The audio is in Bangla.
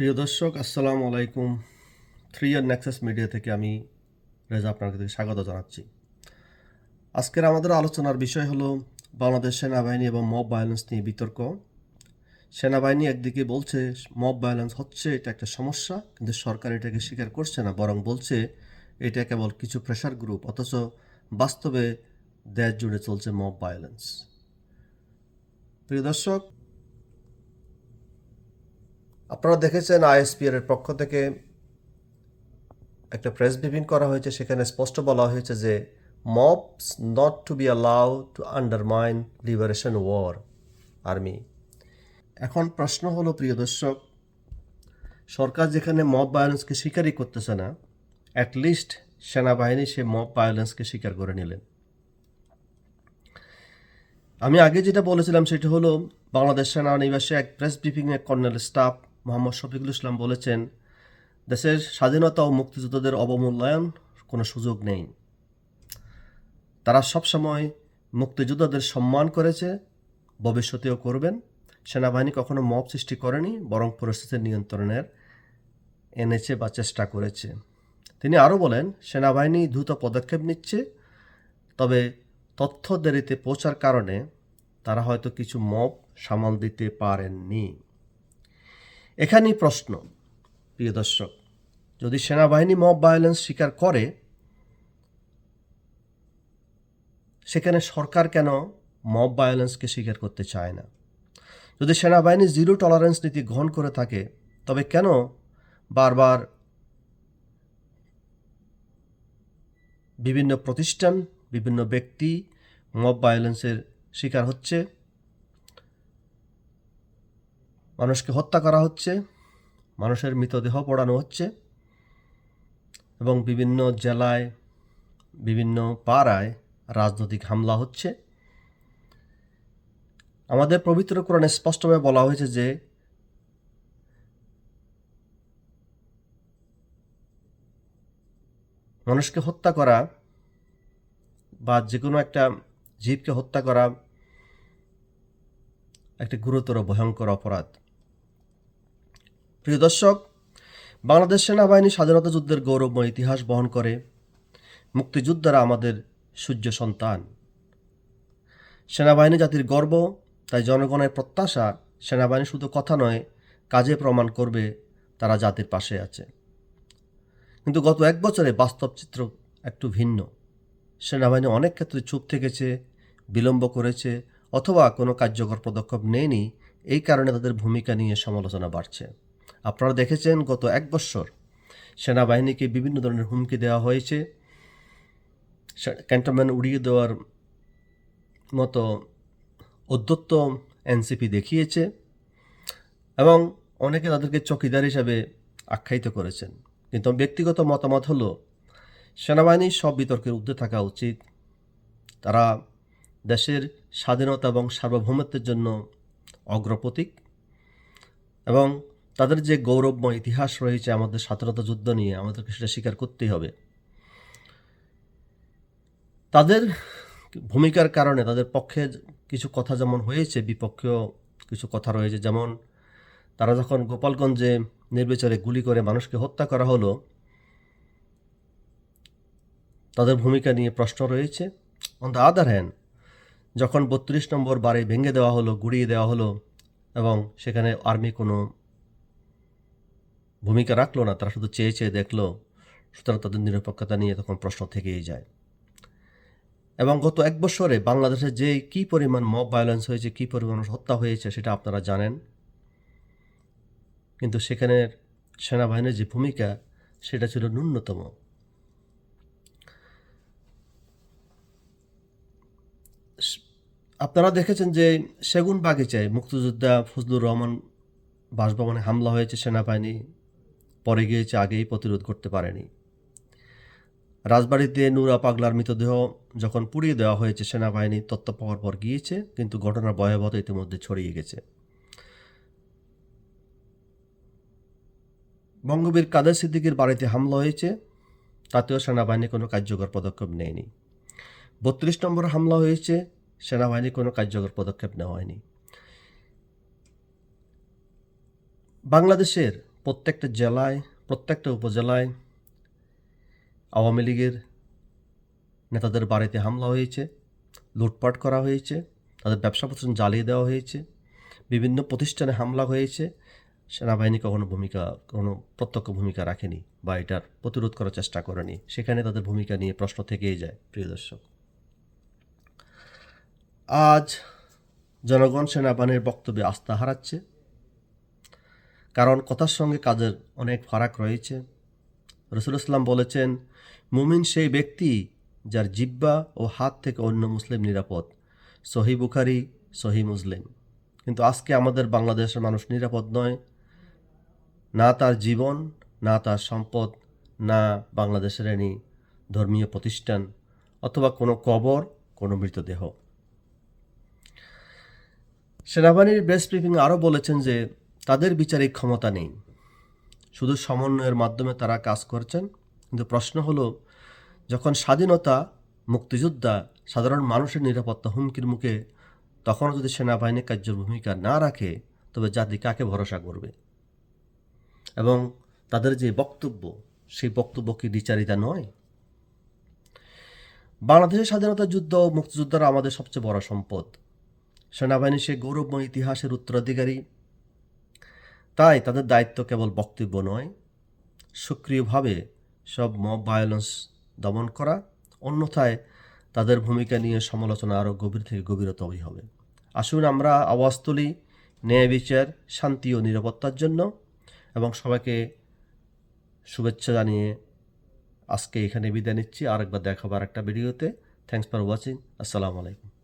প্রিয় দর্শক, আসসালামু আলাইকুম। থ্রি ইয়ার নেক্সাস মিডিয়া থেকে আমি রেজা আপনাকে স্বাগত জানাচ্ছি। আজকের আমাদের আলোচনার বিষয় হলো বাংলাদেশ সেনাবাহিনী এবং মব ভায়োলেন্স নিয়ে বিতর্ক। সেনাবাহিনী একদিকে বলছে মব ভায়োলেন্স হচ্ছে, এটা একটা সমস্যা, কিন্তু সরকার এটাকে স্বীকার করছে না, বরং বলছে, এটা কেবল কিছু প্রেশার গ্রুপ অথচ বাস্তবে দেশ জুড়ে চলছে মব ভায়োলেন্স প্রিয় দর্শক আপনারা দেখেছেন আইএসপিআর এর পক্ষ থেকে একটা প্রেস ব্রিফিং করা হয়েছে, সেখানে স্পষ্ট বলা হয়েছে যে mobs not to be allow to undermine liberation war army. এখন প্রশ্ন হলো, প্রিয় দর্শক, সরকার যেখানে মব ভায়োলেন্সকে স্বীকারই করতেছে না অ্যাটলিস্ট সেনাবাহিনী সে মব ভায়োলেন্সকে স্বীকার করে নিলেন। আমি আগে যেটা বলেছিলাম সেটা হলো, বাংলাদেশ সেনানিবাসে এক প্রেস ব্রিফিংয়ে কর্নেল স্টাফ মোহাম্মদ শফিকুল ইসলাম বলেছেন, দেশের স্বাধীনতা ও মুক্তিযোদ্ধাদের অবমূল্যায়ন কোনো সুযোগ নেই। তারা সবসময় মুক্তিযোদ্ধাদের সম্মান করেছে, ভবিষ্যতেও করবেন। সেনাবাহিনী কখনো মব সৃষ্টি করেনি, বরং পরিস্থিতির নিয়ন্ত্রণের এনেছে বা চেষ্টা করেছে। তিনি আরও বলেন, সেনাবাহিনী দ্রুত পদক্ষেপ নিচ্ছে, তবে তথ্য দেরিতে পৌঁছার কারণে তারা হয়তো কিছু মব সামাল দিতে পারেননি। এখানেই প্রশ্ন, প্রিয় দর্শক, যদি সেনাবাহিনী মব ভায়োলেন্স স্বীকার করে, সেখানে সরকার কেন মব ভায়োলেন্সকে স্বীকার করতে চায় না? যদি সেনাবাহিনী জিরো টলারেন্স নীতি গ্রহণ করে থাকে, তবে কেন বারবার বিভিন্ন প্রতিষ্ঠান, বিভিন্ন ব্যক্তি মব ভায়োলেন্সের শিকার হচ্ছে? মানুষকে হত্যা করা হচ্ছে, মানুষের মৃতদেহ পোড়ানো হচ্ছে, এবং বিভিন্ন জেলায়, বিভিন্ন পাড়ায় রাজনৈতিক হামলা হচ্ছে। আমাদের পবিত্র কোরআনে স্পষ্টভাবে বলা হয়েছে যে, মানুষকে হত্যা করা বা যে কোনো একটা জীবকে হত্যা করা একটি গুরুতর, ভয়ঙ্কর অপরাধ। প্রিয় দর্শক, বাংলাদেশ সেনাবাহিনী স্বাধীনতা যুদ্ধের গৌরবময় ইতিহাস বহন করে মুক্তিযোদ্ধারা আমাদের সূর্য সন্তান। সেনাবাহিনী জাতির গর্ব, তাই জনগণের প্রত্যাশা সেনাবাহিনী শুধু কথা নয়, কাজে প্রমাণ করবে তারা জাতির পাশে আছে। কিন্তু গত এক বছরে বাস্তব চিত্র একটু ভিন্ন। সেনাবাহিনী অনেক ক্ষেত্রে চুপ থেকেছে, বিলম্ব করেছে, অথবা কোনো কার্যকর পদক্ষেপ নেয়নি, এই কারণে তাদের ভূমিকা নিয়ে সমালোচনা বাড়ছে। আপনারা দেখেছেন গত এক বছর সেনাবাহিনীকে বিভিন্ন ধরনের হুমকি দেওয়া হয়েছে। ক্যান্টনমেন্ট উড়িয়ে দেওয়ার মতো উদ্যত্ত এনসিপি দেখিয়েছে এবং অনেকে তাদেরকে চকিদার হিসাবে আখ্যায়িত করেছেন। কিন্তু ব্যক্তিগত মতামত হলো সেনাবাহিনীর সব বিতর্কের ঊর্ধ্বে থাকা উচিত। তারা দেশের স্বাধীনতা এবং সার্বভৌমত্বের জন্য অগ্রপ্রতীক এবং তাদের যে গৌরবময় ইতিহাস রয়েছে আমাদের স্বাধীনতা যুদ্ধ নিয়ে, আমাদেরকে সেটা স্বীকার করতেই হবে। তাদের ভূমিকার কারণে, তাদের পক্ষে কিছু কথা যেমন হয়েছে, বিপক্ষেও কিছু কথা রয়েছে। যেমন, তারা যখন গোপালগঞ্জে নির্বিচারে গুলি করে মানুষকে হত্যা করা হলো, তাদের ভূমিকা নিয়ে প্রশ্ন রয়েছে। অন দ্য আদার হ্যান্ড যখন বত্রিশ নম্বর বাড়ি ভেঙে দেওয়া হলো, গুড়িয়ে দেওয়া হলো, এবং সেখানে আর্মি কোনো ভূমিকা রাখল না, তারা শুধু চেয়ে চেয়ে দেখল, সুতরাং তাদের নিরপেক্ষতা নিয়ে তখন প্রশ্ন থেকেই যায়। এবং গত এক বছরে বাংলাদেশে যে কী পরিমাণ মব ভায়োলেন্স হয়েছে, কী পরিমাণ হত্যা হয়েছে, সেটা আপনারা জানেন। কিন্তু সেখানের সেনাবাহিনীর যে ভূমিকা, সেটা ছিল ন্যূনতম। আপনারা দেখেছেন যে সেগুন বাগিচায় মুক্তিযোদ্ধা ফজলুর রহমান বাসভবনে হামলা হয়েছে সেনাবাহিনী পরে গিয়েছে আগেই প্রতিরোধ করতে পারেনি। রাজবাড়িতে নুরা পাগলার মৃতদেহ যখন পুড়িয়ে দেওয়া হয়েছে সেনাবাহিনী তথ্য পাওয়ার পর গিয়েছে, কিন্তু ঘটনার ভয়াবহতা ইতিমধ্যে ছড়িয়ে গেছে। বঙ্গবীর কাদের সিদ্দিকির বাড়িতে হামলা হয়েছে, তাতেও সেনাবাহিনী কোনো কার্যকর পদক্ষেপ নেয়নি। বত্রিশ নম্বর হামলা হয়েছে, সেনাবাহিনী কোনো কার্যকর পদক্ষেপ নেওয়া হয়নি। বাংলাদেশের প্রত্যেকটা জেলায়, প্রত্যেকটা উপজেলায় আওয়ামী লীগের নেতাদের বাড়িতে হামলা হয়েছে, লুটপাট করা হয়েছে, তাদের ব্যবসা প্রতিষ্ঠান জ্বালিয়ে দেওয়া হয়েছে, বিভিন্ন প্রতিষ্ঠানে হামলা হয়েছে। সেনাবাহিনী কখনো ভূমিকা কোনো প্রত্যক্ষ ভূমিকা রাখেনি বা এটার প্রতিরোধ করার চেষ্টা করেনি। সেখানে তাদের ভূমিকা নিয়ে প্রশ্ন থেকেই যায়, প্রিয় দর্শক। আজ জনগণ সেনাবাহিনীর বক্তব্যে আস্থা হারাচ্ছে। কারণ কথার সঙ্গে কাজের অনেক ফারাক রয়েছে। রসুল ইসলাম বলেছেন, মুমিন সেই ব্যক্তি যার জিব্বা ও হাত থেকে অন্য মুসলিম নিরাপদ। সহি বুখারি সহি মুসলিম। কিন্তু আজকে আমাদের বাংলাদেশের মানুষ নিরাপদ নয়। না তার জীবন, না তার সম্পদ, না বাংলাদেশের এনি ধর্মীয় প্রতিষ্ঠান অথবা কোনো কবর, কোনো মৃতদেহ। সেনাবাহিনীর প্রেস ব্রিফিং আরও বলেছেন যে তাদের বিচারিক ক্ষমতা নেই। শুধু সমন্বয়ের মাধ্যমে তারা কাজ করছেন। কিন্তু প্রশ্ন হলো, যখন স্বাধীনতা, মুক্তিযোদ্ধা, সাধারণ মানুষের নিরাপত্তা হুমকির মুখে, তখনও যদি সেনাবাহিনী কার্যের ভূমিকা না রাখে, তবে জাতি কাকে ভরসা করবে? এবং তাদের যে বক্তব্য, সেই বক্তব্য কি দ্বিচারিতা নয়? বাংলাদেশের স্বাধীনতা যুদ্ধ ও মুক্তিযোদ্ধারা আমাদের সবচেয়ে বড় সম্পদ। সেনাবাহিনী সে গৌরবময় ইতিহাসের উত্তরাধিকারী। তাই তাদের দায়িত্ব কেবল বক্তব্য নয়, সক্রিয়ভাবে সব মব ভায়োলেন্স দমন করা, অন্যথায় তাদের ভূমিকা নিয়ে সমালোচনা আরও গভীর থেকে গভীরতরই হবে। আসুন আমরা আওয়াজ তুলি ন্যায় বিচার, শান্তি ও নিরাপত্তার জন্য এবং সবাইকে শুভেচ্ছা জানিয়ে আজকে এখানে বিদায় নিচ্ছি। আরেকবার দেখাবো আর একটা ভিডিওতে। থ্যাংকস ফর ওয়াচিং আসসালামু আলাইকুম।